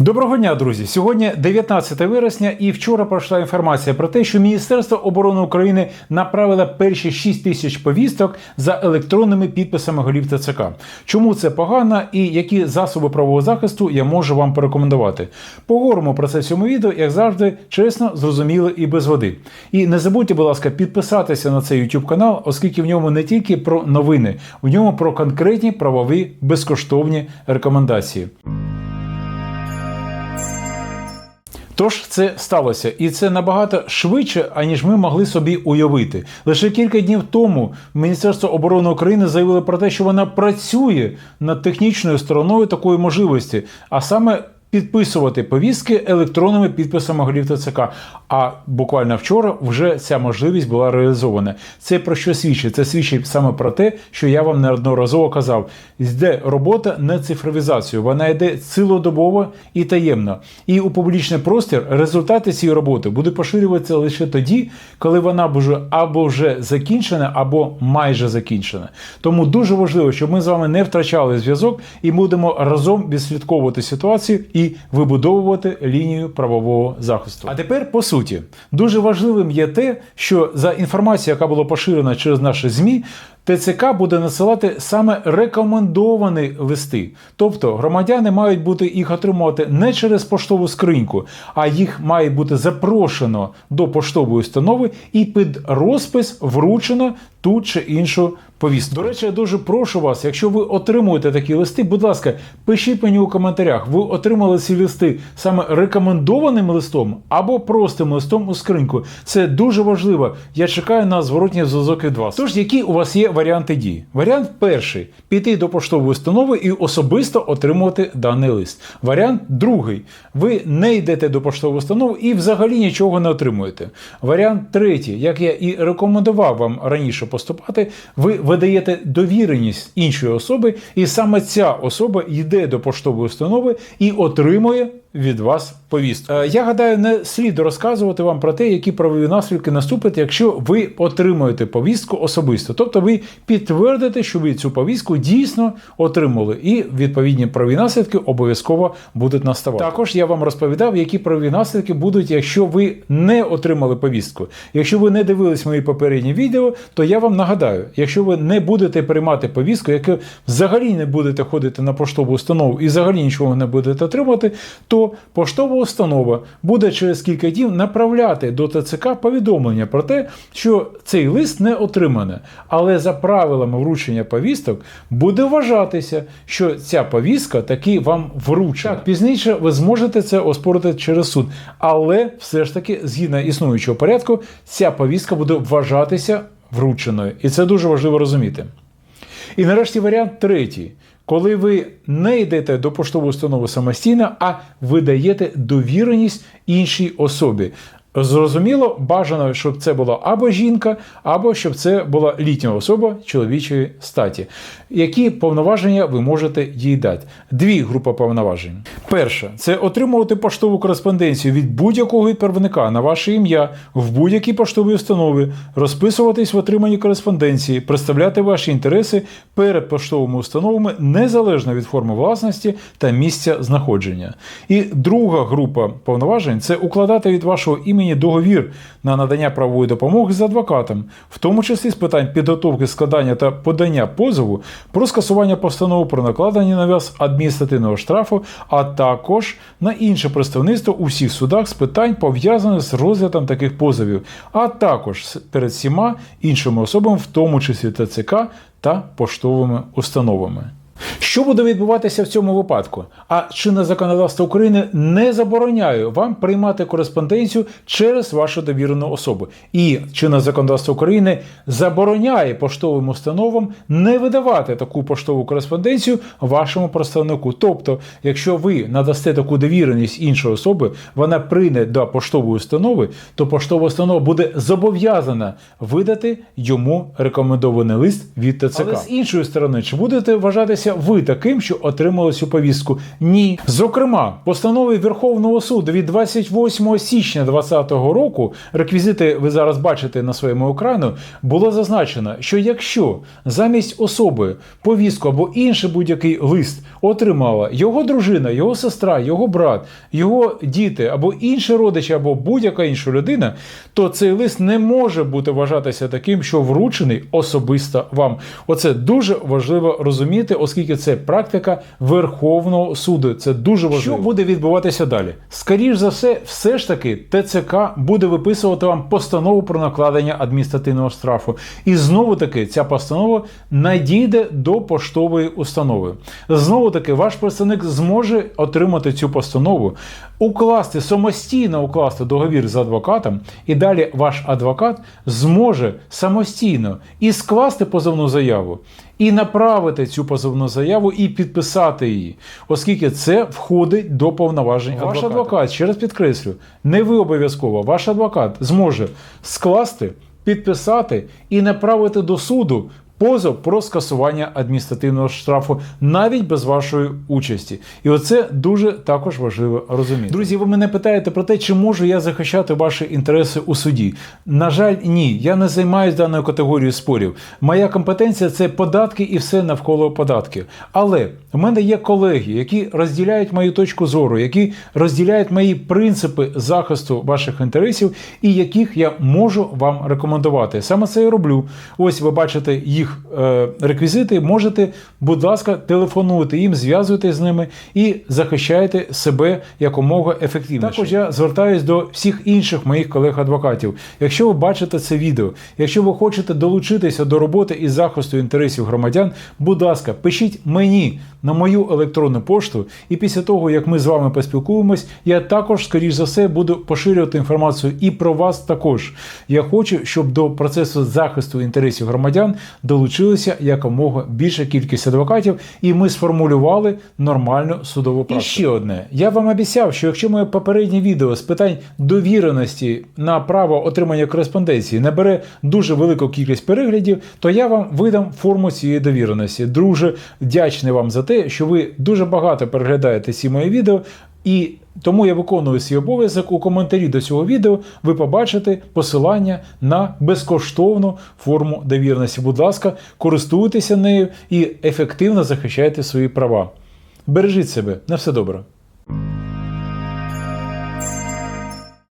Доброго дня, друзі! Сьогодні 19 вересня, і вчора пройшла інформація про те, що Міністерство оборони України направило перші 6 тисяч повісток за електронними підписами голів ТЦК. Чому це погано і які засоби правового захисту я можу вам порекомендувати? Поговоримо про це в цьому відео, як завжди, чесно, зрозуміло і без води. І не забудьте, будь ласка, підписатися на цей YouTube канал, оскільки в ньому не тільки про новини, в ньому про конкретні правові безкоштовні рекомендації. Тож це сталося, і це набагато швидше, аніж ми могли собі уявити. Лише кілька днів тому Міністерство оборони України заявило про те, що вона працює над технічною стороною такої можливості, а саме підписувати повістки електронними підписами голів ТЦК. А буквально вчора вже ця можливість була реалізована. Це про що свідчить? Це свідчить саме про те, що я вам неодноразово казав. Йде робота на цифровізацію. Вона йде цілодобово і таємно. І у публічний простір результати цієї роботи будуть поширюватися лише тоді, коли вона буде або вже закінчена, або майже закінчена. Тому дуже важливо, щоб ми з вами не втрачали зв'язок і будемо разом відслідковувати ситуацію і вибудовувати лінію правового захисту. А тепер по суті, дуже важливим є те, що за інформацією, яка була поширена через наші ЗМІ, ТЦК буде надсилати саме рекомендовані листи. Тобто громадяни мають бути їх отримувати не через поштову скриньку, а їх має бути запрошено до поштової установи і під розпис вручено ту чи іншу повістку. До речі, я дуже прошу вас, якщо ви отримуєте такі листи, будь ласка, пишіть мені у коментарях, ви отримали ці листи саме рекомендованим листом або простим листом у скриньку. Це дуже важливо. Я чекаю на зворотній зв'язок від вас. Тож, які у вас є варіанти дій? Варіант перший піти до поштової установи і особисто отримувати даний лист. Варіант другий. Ви не йдете до поштової установи і взагалі нічого не отримуєте. Варіант третій, як я і рекомендував вам раніше поступати, ви видаєте довіреність іншої особи, і саме ця особа йде до поштової установи і отримує від вас повістку. Е, Я гадаю, не слід розказувати вам про те, які правові наслідки наступлять, якщо ви отримуєте повістку особисто. Тобто ви підтвердите, що ви цю повістку дійсно отримали, і відповідні правові наслідки обов'язково будуть наставати. Також я вам розповідав, які правові наслідки будуть, якщо ви не отримали повістку. Якщо ви не дивились мої попередні відео, то я вам нагадаю, якщо ви не будете приймати повістку, яку взагалі не будете ходити на поштову установу і взагалі нічого не будете отримувати, то поштова установа буде через кілька днів направляти до ТЦК повідомлення про те, що цей лист не отримане. Але за правилами вручення повісток буде вважатися, що ця повістка таки вам вручена. Так, пізніше ви зможете це оспорити через суд. Але все ж таки, згідно існуючого порядку, ця повістка буде вважатися врученою. І це дуже важливо розуміти. І нарешті варіант третій. Коли ви не йдете до поштової установи самостійно, а видаєте довіреність іншій особі. Зрозуміло, бажано, щоб це була або жінка, або щоб це була літня особа чоловічої статі. Які повноваження ви можете їй дати? Дві групи повноважень. Перше це отримувати поштову кореспонденцію від будь-якого відправника на ваше ім'я в будь-якій поштовій установі, розписуватись в отриманні кореспонденції, представляти ваші інтереси перед поштовими установами незалежно від форми власності та місця знаходження. І друга група повноважень це укладати від вашого імені договір на надання правової допомоги з адвокатом, в тому числі з питань підготовки складання та подання позову про скасування постанови про накладення на вас адміністративного штрафу, а також на інше представництво у всіх судах з питань, пов'язаних з розглядом таких позовів, а також перед всіма іншими особами, в тому числі ТЦК та поштовими установами. Що буде відбуватися в цьому випадку? А чинне законодавство України не забороняє вам приймати кореспонденцію через вашу довірену особу. І чинне законодавство України забороняє поштовим установам не видавати таку поштову кореспонденцію вашому представнику. Тобто, якщо ви надасте таку довіреність іншої особи, вона прийде до поштової установи, то поштова установа буде зобов'язана видати йому рекомендований лист від ТЦК. Але з іншої сторони, чи будете вважатися вважатися ви таким, що отримали цю повістку? Ні. Зокрема, постановою Верховного суду від 28 січня 2020 року, реквізити ви зараз бачите на своєму екрану, було зазначено, що якщо замість особи повістку або інший будь-який лист отримала його дружина, його сестра, його брат, його діти або інші родичі, або будь-яка інша людина, то цей лист не може бути вважатися таким, що вручений особисто вам. Оце дуже важливо розуміти, оскільки це практика Верховного суду. Це дуже важливо. Що буде відбуватися далі? Скоріш за все, все ж таки ТЦК буде виписувати вам постанову про накладення адміністративного штрафу. І знову таки ця постанова надійде до поштової установи. Знову таки, ваш представник зможе отримати цю постанову, укласти самостійно укласти договір з адвокатом, і далі ваш адвокат зможе самостійно і скласти позовну заяву, і направити цю позовну заяву і підписати її, оскільки це входить до повноважень ваш адвоката. адвокат, ще раз підкреслю, не ви обов'язково, ваш адвокат зможе скласти, підписати і направити до суду позов про скасування адміністративного штрафу навіть без вашої участі. І оце дуже також важливо розуміти. Друзі, ви мене питаєте про те, чи можу я захищати ваші інтереси у суді. На жаль, ні, я не займаюся даною категорією спорів. Моя компетенція це податки і все навколо податків. Але в мене є колеги, які розділяють мою точку зору, які розділяють мої принципи захисту ваших інтересів, і яких я можу вам рекомендувати. Саме це я роблю. Ось ви бачите їх е, реквізити. Можете, будь ласка, телефонуйте їм, зв'язуйтесь з ними і захищайте себе якомога ефективніше. Також я звертаюсь до всіх інших моїх колег-адвокатів. Якщо ви бачите це відео, якщо ви хочете долучитися до роботи із захисту інтересів громадян, будь ласка, пишіть мені на мою електронну пошту, і після того, як ми з вами поспілкуємось, я також, скоріш за все, буду поширювати інформацію і про вас також. Я хочу, щоб до процесу захисту інтересів громадян долучилися якомога більша кількість адвокатів, і ми сформулювали нормальну судову практику. І ще одне. Я вам обіцяв, що якщо моє попереднє відео з питань довіреності на право отримання кореспонденції набере дуже велику кількість переглядів, то я вам видам форму цієї довіреності. Друже, вдячний вам за те, що ви дуже багато переглядаєте ці мої відео. І тому я виконую свій обов'язок у коментарі до цього відео. Ви побачите посилання на безкоштовну форму довірності. Будь ласка, користуйтеся нею і ефективно захищайте свої права. Бережіть себе, на все добре.